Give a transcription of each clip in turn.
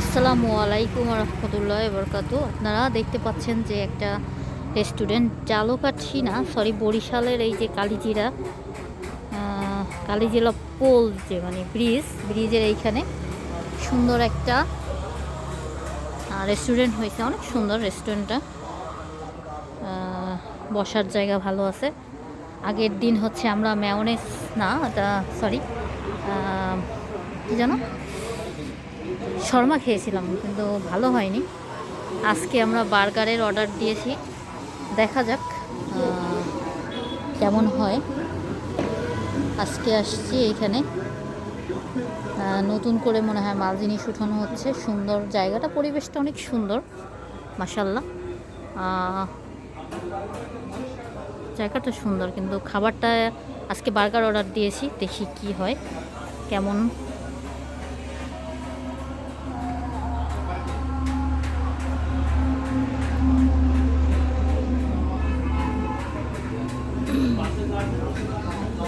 আসসালামু আলাইকুম রহমতুল্লাহ বরকাত আপনারা দেখতে পাচ্ছেন যে একটা রেস্টুরেন্ট জালকাঠি না সরি বরিশালের এই যে কালিজিরা কালিজিরা পোল যে মানে ব্রিজ, ব্রিজের এইখানে সুন্দর একটা রেস্টুরেন্ট হয়েছে। অনেক সুন্দর রেস্টুরেন্টটা। বসার জায়গা ভালো আছে। আগের দিন হচ্ছে আমরা ম্যাওনেস না, এটা সরি কী জানো শর্মা খেয়েছিলাম কিন্তু ভালো হয়নি। আজকে আমরা বার্গারের অর্ডার দিয়েছি। দেখা যাক কেমন হয়। আজকে আসছি এইখানে আহ, নতুন করে মনে হয় মাল জিনিস উঠানো হচ্ছে। সুন্দর জায়গাটা পরিবেশটা অনেক সুন্দর মাসাল্লাহ জায়গাটা সুন্দর কিন্তু খাবারটা আজকে বার্গার অর্ডার দিয়েছি দেখি কি হয় কেমন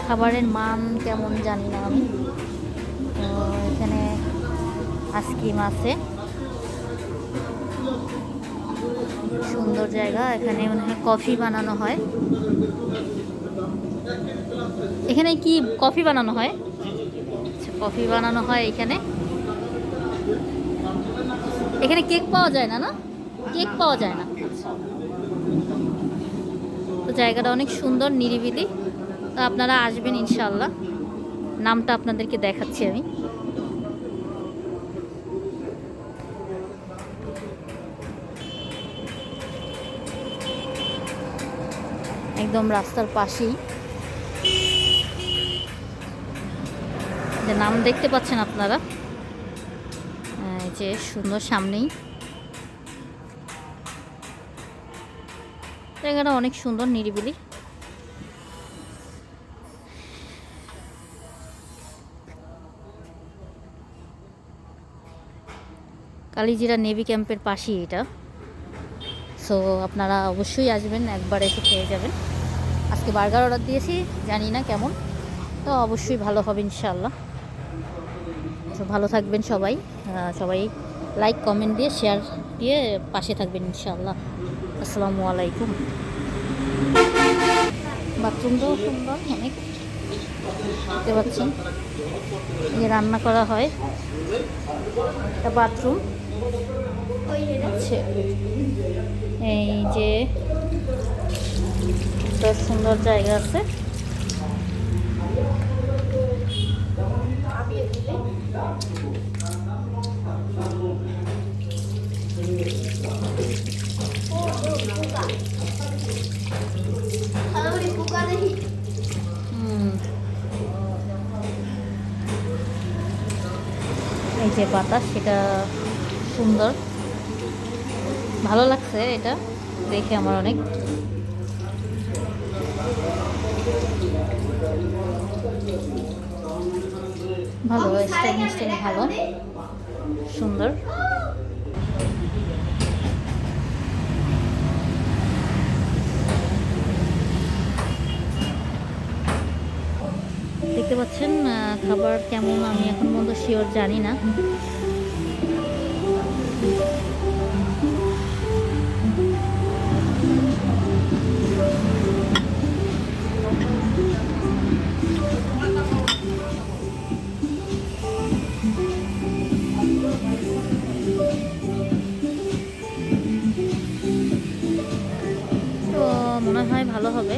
খাবারের মান কেমন জানি না আমি। তো এখানে আইসক্রিম আছে। সুন্দর জায়গা, এখানে মনে হয় কফি বানানো হয়। এখানে কি কফি বানানো হয়? আচ্ছা কফি বানানো হয় এখানে। এখানে কেক পাওয়া যায় না না? কেক পাওয়া যায় না। তো জায়গাটা অনেক সুন্দর, নিরিবিলি। তো আপনারা আসবেন ইনশাল্লাহ নামটা আপনাদেরকে দেখাচ্ছি আমি। একদম রাস্তার পাশেই। নাম দেখতে পাচ্ছেন আপনারা? এই যে সুন্দর সামনেই। জায়গাটা অনেক সুন্দর, নিরিবিলি। কালিজিরা নেভি ক্যাম্পের পাশেই এটা। সো আপনারা অবশ্যই আসবেন, একবার এসে খেয়ে যাবেন। আজকে বার্গার অর্ডার দিয়েছি, জানি না কেমন। তো অবশ্যই ভালো হবে ইনশাল্লাহ তো ভালো থাকবেন সবাই। সবাই লাইক কমেন্ট দিয়ে শেয়ার দিয়ে পাশে থাকবেন ইনশাল্লাহ আসসালামু আলাইকুম। বাথরুমটাও সুন্দর অনেক। দেখতে পাচ্ছেন। রান্না করা হয়। একটা বাথরুম। আছে এই যে একটা সুন্দর জায়গা আছে হুম। এই যে বাতাস সেটা সুন্দর। ভালো লাগছে এটা, দেখে আমার অনেক। ভালো, স্টাইল ভালো, সুন্দর। দেখতে পাচ্ছেন খাবার কেমন, আমি এখন পর্যন্ত শিওর জানি না। মনে হয় ভালো হবে।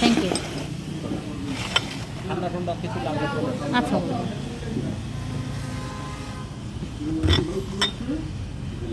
থ্যাংক ইউ আচ্ছা।